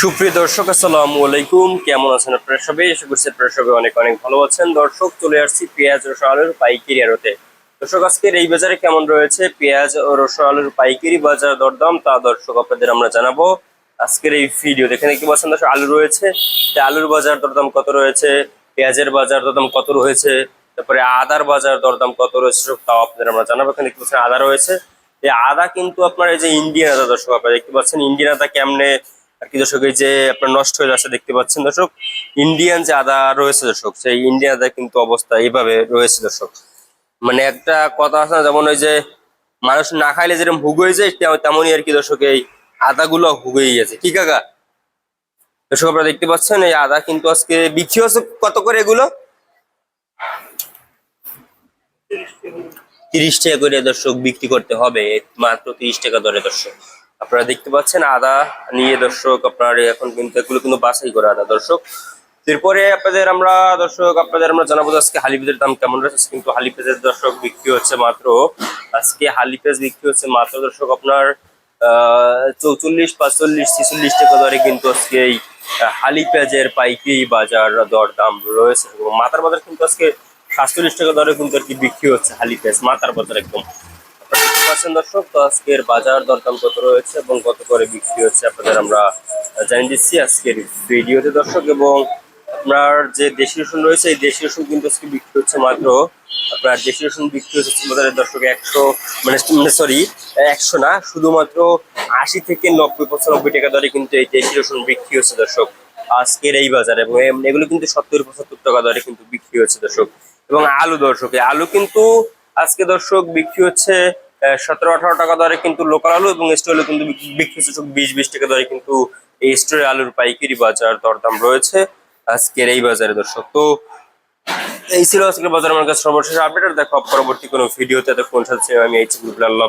সুপ্রিয় দর্শক, আসসালামু আলাইকুম। কেমন আছেন আপনারা সবাই? আশা করছি আপনারা সবাই অনেক অনেক ভালো আছেন। দর্শক, চলে আসছি পেঁয়াজ রসুন আলুর পাইকারি আড়তে। দর্শক, আজকের এই বাজারে কেমন রয়েছে? পেঁয়াজ ও রসুন আলুর পাইকারি বাজার দরদাম তা দর্শক আপনাদের আমরা জানাব। আজকের এই ভিডিও দেখে দেখতে পাচ্ছেন দর্শক, আলু রয়েছে। আলুর বাজার দরদাম কত রয়েছে? পেঁয়াজের বাজার দরদাম কত রয়েছে? তারপরে আদার বাজার দরদাম কত রয়েছে? সব তাও আপনাদের আমরা জানাব। এখানে দেখতে পাচ্ছেন আদা রয়েছে। এই আদা কিন্তু আপনার এই যে ইন্ডিয়ান আদা, দর্শক, আপনারা দেখতে পাচ্ছেন ইন্ডিয়ান আদা কেমনে আর কি দর্শক, এই যে আপনার নষ্ট হয়ে যাচ্ছে দেখতে পাচ্ছেন দর্শক ইন্ডিয়ান যে আদা রয়েছে দর্শক, সেই ইন্ডিয়ান আদা কিন্তু অবস্থা এইভাবে রয়েছে দর্শক। মানে একটা কথা আছে না, যেমন ওই যে মানুষ না খাইলে যেরকম হুগ হয়ে যায় তেমনই আর কি দর্শক, এই আদাগুলো হুগেই গেছে কি কাকা? দর্শক, আপনারা দেখতে পাচ্ছেন, এই আদা কিন্তু আজকে বিক্রি হচ্ছে কত করে এগুলো? তিরিশ টাকা করে দর্শক বিক্রি করতে হবে, মাত্র তিরিশ টাকা দরে দর্শক। আপনারা দেখতে পাচ্ছেন আদা নিয়ে দর্শক আপনার এখন কিন্তু এগুলো কিন্তু বাছাই করে আদা, দর্শক। এরপরে আপনাদের আমরা, দর্শক, আপনাদের আমরা জানাব আজকে হালি পেঁয়াজের দাম কেমন রয়েছে। কিন্তু হালি পেঁয়াজের দর্শক বিক্রি হচ্ছে মাত্র, আজকে হালি পেঁয়াজ বিক্রি হচ্ছে মাত্র, দর্শক, আপনার চৌচল্লিশ, পাঁচচল্লিশ, ছিচল্লিশ টাকা দরে কিন্তু আজকে এই হালি পেঁয়াজের পাইকারি বাজার দর দাম রয়েছে। মাথার বাজার কিন্তু আজকে সাতচল্লিশ টাকা দরে কিন্তু আর কি বিক্রি হচ্ছে হালি পেঁয়াজ মাথার বাজার একদম। পাচ্ছেন দর্শক। তো আজকের বাজার দরদাম কত রয়েছে এবং কত করে বিক্রি হচ্ছে আপনাদের আমরা জানিয়ে দিচ্ছি আজকের ভিডিওতে দর্শক। এবং আপনার যে দেশি রসুন রয়েছে, এই দেশি রসুন কিন্তু আজকে বিক্রি হচ্ছে মাত্র আপনার দেশি রসুন বিক্রি হচ্ছে বাজারে দর্শক একশো মানে মানে সরি একশো না, শুধুমাত্র আশি থেকে নব্বই, পঁচানব্বই টাকা দরে কিন্তু এই দেশি রসুন বিক্রি হচ্ছে দর্শক। আজকের এই বাজারে এবং এগুলো কিন্তু সত্তর, পঁচাত্তর টাকা দরে কিন্তু বিক্রি হচ্ছে দর্শক। এবং আলু দর্শক আলু কিন্তু আজকে দর্শক বিক্রি হচ্ছে সতেরো, আঠারো টাকা দরে কিন্তু লোকাল আলু এবং স্টোর আলু কিন্তু বিক- বিক্রি হচ্ছে বিশ বিশ টাকা দরে কিন্তু এই স্টোরে আলুর পাইকারি বাজার দরদাম রয়েছে আজকের এই বাজারে, দর্শক। তো এই ছিল আজকের বাজার আমার কাছে সর্বশেষ আপডেট। আর দেখো পরবর্তী কোনো ভিডিওতে। কোন সাথে আমি এইচ গ্রুপ আল্লাহ